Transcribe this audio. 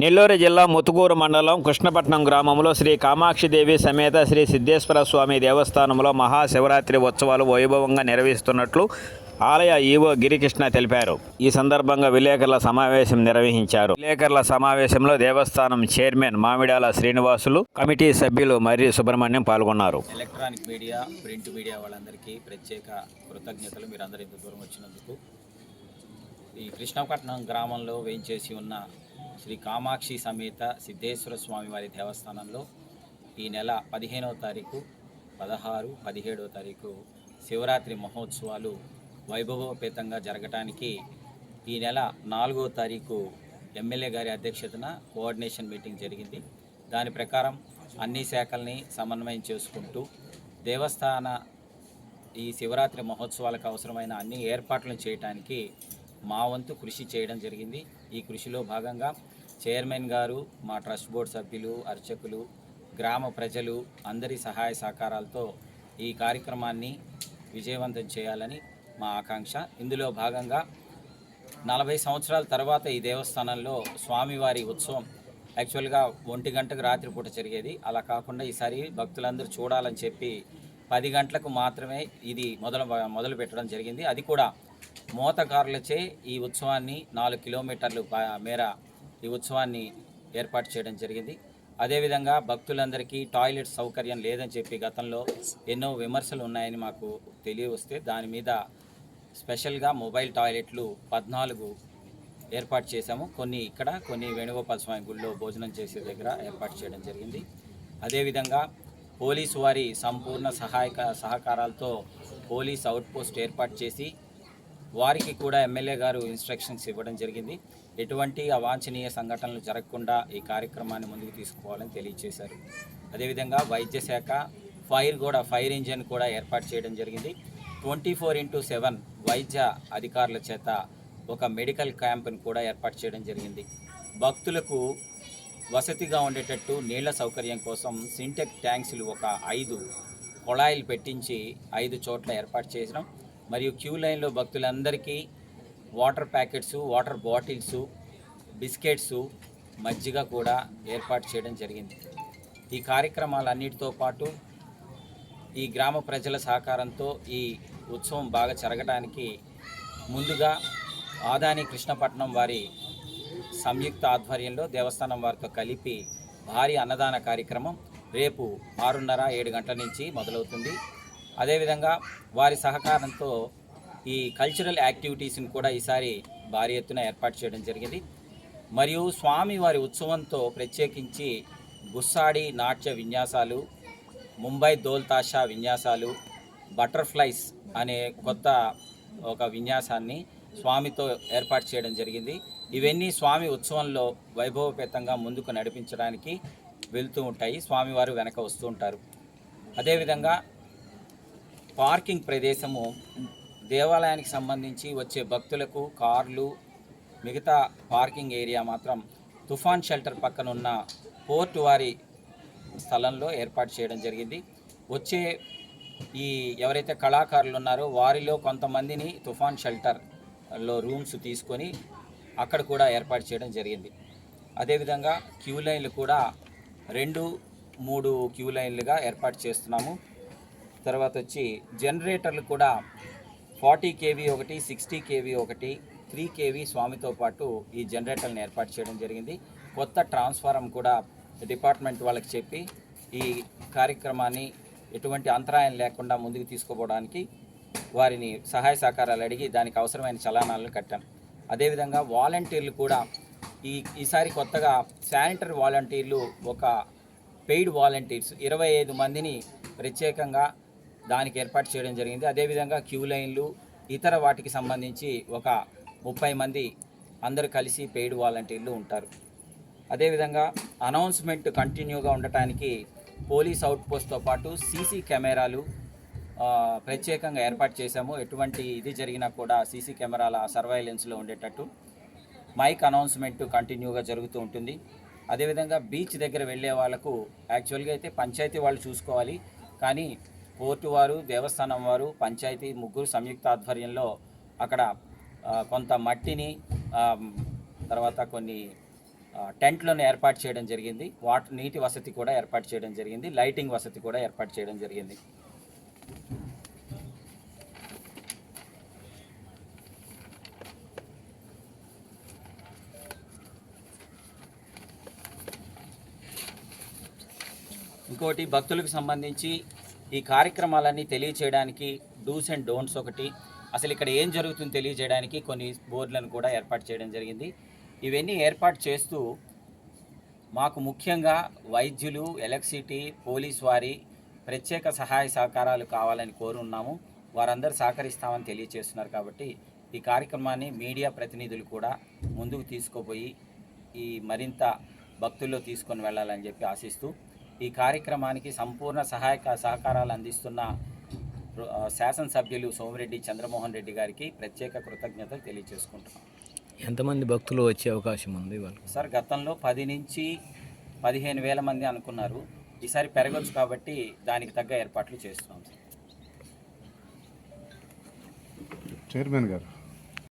నెల్లూరు జిల్లా ముతుకూరు మండలం కృష్ణపట్నం గ్రామంలో శ్రీ కామాక్షిదేవి సమేత శ్రీ సిద్ధేశ్వర స్వామి దేవస్థానంలో మహాశివరాత్రి ఉత్సవాలు వైభవంగా నిర్వహిస్తున్నట్లు ఆలయ ఈవో గిరికృష్ణ తెలిపారు. ఈ సందర్భంగా విలేకరుల సమావేశం నిర్వహించారు. విలేకరుల సమావేశంలో దేవస్థానం చైర్మన్ మామిడాల శ్రీనివాసులు కమిటీ సభ్యులు మరియు సుబ్రహ్మణ్యం పాల్గొన్నారు. ఎలక్ట్రానిక్ మీడియా ప్రింట్ మీడియా వాళ్ళందరికీ ప్రత్యేక కృతజ్ఞతలు. మీరు అందరూ ఇంత దూరం వచ్చినందుకు ఈ కృష్ణపట్నం గ్రామంలో వేయించేసి ఉన్న శ్రీ కామాక్షి సమేత సిద్ధేశ్వర స్వామి వారి దేవస్థానంలో ఈ నెల పదిహేనవ తారీఖు పదహారు పదిహేడవ తారీఖు శివరాత్రి మహోత్సవాలు వైభవోపేతంగా జరగటానికి ఈ నెల నాలుగో తారీఖు ఎమ్మెల్యే గారి అధ్యక్షతన కోఆర్డినేషన్ మీటింగ్ జరిగింది. దాని ప్రకారం అన్ని శాఖల్ని సమన్వయం చేసుకుంటూ దేవస్థాన ఈ శివరాత్రి మహోత్సవాలకు అవసరమైన అన్ని ఏర్పాట్లను చేయటానికి మా వంతు కృషి చేయడం జరిగింది. ఈ కృషిలో భాగంగా చైర్మన్ గారు మా ట్రస్ట్ బోర్డు సభ్యులు అర్చకులు గ్రామ ప్రజలు అందరి సహాయ సహకారాలతో ఈ కార్యక్రమాన్ని విజయవంతం చేయాలని మా ఆకాంక్ష. ఇందులో భాగంగా నలభై సంవత్సరాల తర్వాత ఈ దేవస్థానంలో స్వామివారి ఉత్సవం యాక్చువల్గా ఒంటి గంటకు రాత్రిపూట జరిగేది. అలా కాకుండా ఈసారి భక్తులందరూ చూడాలని చెప్పి పది గంటలకు మాత్రమే ఇది మొదలు మొదలు పెట్టడం జరిగింది. అది కూడా మోతకారులచే ఈ ఉత్సవాన్ని నాలుగు కిలోమీటర్లు మేర ఈ ఉత్సవాన్ని ఏర్పాటు చేయడం జరిగింది. అదేవిధంగా భక్తులందరికీ టాయిలెట్ సౌకర్యం లేదని చెప్పి గతంలో ఎన్నో విమర్శలు ఉన్నాయని మాకు తెలియవస్తే దాని మీద స్పెషల్గా మొబైల్ టాయిలెట్లు పద్నాలుగు ఏర్పాటు చేశాము. కొన్ని ఇక్కడ కొన్ని వేణుగోపాల స్వామి గుడిలో భోజనం చేసే దగ్గర ఏర్పాటు చేయడం జరిగింది. అదేవిధంగా పోలీసు వారి సంపూర్ణ సహాయక సహకారాలతో పోలీస్ అవుట్ పోస్ట్ ఏర్పాటు చేసి వారికి కూడా ఎమ్మెల్యే గారు ఇన్స్ట్రక్షన్స్ ఇవ్వడం జరిగింది. ఎటువంటి అవాంఛనీయ సంఘటనలు జరగకుండా ఈ కార్యక్రమాన్ని ముందుకు తీసుకోవాలని తెలియజేశారు. అదేవిధంగా వైద్య శాఖ ఫైర్ కూడా ఫైర్ ఇంజిన్ కూడా ఏర్పాటు చేయడం జరిగింది. ట్వంటీ ఫోర్ ఇంటూ సెవెన్ వైద్య అధికారుల చేత ఒక మెడికల్ క్యాంప్ని కూడా ఏర్పాటు చేయడం జరిగింది. భక్తులకు వసతిగా ఉండేటట్టు నీళ్ళ సౌకర్యం కోసం సింటెక్ ట్యాంక్స్లు ఒక ఐదు కొళాయిలు పెట్టించి ఐదు చోట్ల ఏర్పాటు చేసినాం. మరియు క్యూ లైన్లో భక్తులందరికీ water packets water bottles biscuits మజ్జిగ కూడా ఏర్పాటు చేయడం జరిగింది. ఈ కార్యక్రమాలన్నిటితో పాటు ఈ గ్రామ ప్రజల సహకారంతో ఈ ఉత్సవం బాగా జరగడానికి ముందుగా ఆదాని కృష్ణపట్నం వారి సంయుక్త ఆధ్వర్యంలో దేవస్థానం వారితో కలిపి భారీ అన్నదాన కార్యక్రమం రేపు ఆరున్నర ఏడు గంటల నుంచి మొదలవుతుంది. అదేవిధంగా వారి సహకారంతో ఈ కల్చరల్ యాక్టివిటీస్ని కూడా ఈసారి భారీ ఎత్తున ఏర్పాటు చేయడం జరిగింది. మరియు స్వామి వారి ఉత్సవంతో ప్రత్యేకించి గుస్సాడి నాట్య విన్యాసాలు ముంబై దోల్తాషా విన్యాసాలు బటర్ఫ్లైస్ అనే కొత్త ఒక విన్యాసాన్ని స్వామితో ఏర్పాటు చేయడం జరిగింది. ఇవన్నీ స్వామి ఉత్సవంలో వైభవపేతంగా ముందుకు నడిపించడానికి వెళ్తూ ఉంటాయి. స్వామివారు వెనక వస్తూ ఉంటారు. అదేవిధంగా పార్కింగ్ ప్రదేశము దేవాలయానికి సంబంధించి వచ్చే భక్తులకు కార్లు మిగతా పార్కింగ్ ఏరియా మాత్రం తుఫాన్ షెల్టర్ పక్కన ఉన్న పోర్ట్ వారి స్థలంలో ఏర్పాటు చేయడం జరిగింది. వచ్చే ఈ ఎవరైతే కళాకారులు ఉన్నారో వారిలో కొంతమందిని తుఫాన్ షెల్టర్లో రూమ్స్ తీసుకొని అక్కడ కూడా ఏర్పాటు చేయడం జరిగింది. అదేవిధంగా క్యూ లైన్లు కూడా రెండు మూడు క్యూ లైన్లుగా ఏర్పాటు చేస్తున్నాము. తర్వాత వచ్చి జనరేటర్లు కూడా ఫార్టీ కేవీ ఒకటి సిక్స్టీ కేవీ ఒకటి త్రీ కేవీ స్వామితో పాటు ఈ జనరేటర్లను ఏర్పాటు చేయడం జరిగింది. కొత్త ట్రాన్స్ఫారం కూడా డిపార్ట్మెంట్ వాళ్ళకి చెప్పి ఈ కార్యక్రమాన్ని ఎటువంటి అంతరాయం లేకుండా ముందుకు తీసుకోపోవడానికి వారిని సహాయ సహకారాలు అడిగి దానికి అవసరమైన చలానాలను కట్టాం. అదేవిధంగా వాలంటీర్లు కూడా ఈ ఈసారి కొత్తగా శానిటరీ వాలంటీర్లు ఒక పెయిడ్ వాలంటీర్స్ ఇరవై ఐదు మందిని ప్రత్యేకంగా దానికి ఏర్పాటు చేయడం జరిగింది. అదేవిధంగా క్యూ లైన్లు ఇతర వాటికి సంబంధించి ఒక ముప్పై మంది అందరూ కలిసి పెయిడ్ వాలంటీర్లు ఉంటారు. అదేవిధంగా అనౌన్స్మెంట్ కంటిన్యూగా ఉండటానికి పోలీస్ అవుట్ పోస్ట్తో పాటు సీసీ కెమెరాలు ప్రత్యేకంగా ఏర్పాటు చేశాము. ఎటువంటి ఇది జరిగినా కూడా సీసీ కెమెరాల సర్వైలెన్స్లో ఉండేటట్టు మైక్ అనౌన్స్మెంట్ కంటిన్యూగా జరుగుతూ ఉంటుంది. అదేవిధంగా బీచ్ దగ్గర వెళ్ళే వాళ్ళకు యాక్చువల్గా అయితే పంచాయతీ వాళ్ళు చూసుకోవాలి. కానీ పోర్టు వారు దేవస్థానం వారు పంచాయతీ ముగ్గురు సంయుక్త ఆధ్వర్యంలో అక్కడ కొంత మట్టిని తర్వాత కొన్ని టెంట్లను ఏర్పాటు చేయడం జరిగింది. వాటర్ నీటి వసతి కూడా ఏర్పాటు చేయడం జరిగింది. లైటింగ్ వసతి కూడా ఏర్పాటు చేయడం జరిగింది. ఇంకోటి భక్తులకు సంబంధించి ఈ కార్యక్రమాలన్నీ తెలియచేయడానికి డూస్ అండ్ డోంట్స్ ఒకటి అసలు ఇక్కడ ఏం జరుగుతుందో తెలియజేయడానికి కొన్ని బోర్డులను కూడా ఏర్పాటు చేయడం జరిగింది. ఇవన్నీ ఏర్పాటు చేస్తూ మాకు ముఖ్యంగా వైద్యులు ఎలక్ట్రిసిటీ పోలీస్ వారి ప్రత్యేక సహాయ సహకారాలు కావాలని కోరున్నాము. వారందరూ సహకరిస్తామని తెలియజేస్తున్నారు కాబట్టి ఈ కార్యక్రమాన్ని మీడియా ప్రతినిధులు కూడా ముందుకు తీసుకుపోయి ఈ మరింత భక్తుల్లో తీసుకొని వెళ్ళాలని చెప్పి ఆశిస్తూ ఈ కార్యక్రమానికి సంపూర్ణ సహాయక సహకారాలు అందిస్తున్న శాసనసభ్యులు సోమిరెడ్డి చంద్రమోహన్ రెడ్డి గారికి ప్రత్యేక కృతజ్ఞతలు తెలియజేసుకుంటున్నాం ఎంతమంది భక్తులు వచ్చే అవకాశం ఉంది వాళ్ళకి? సార్ గతంలో పది నుంచి పదిహేను వేల మంది అనుకున్నారు. ఈసారి పెరగచ్చు కాబట్టి దానికి తగ్గ ఏర్పాట్లు చేస్తున్నాం సార్. చైర్మన్ గారు.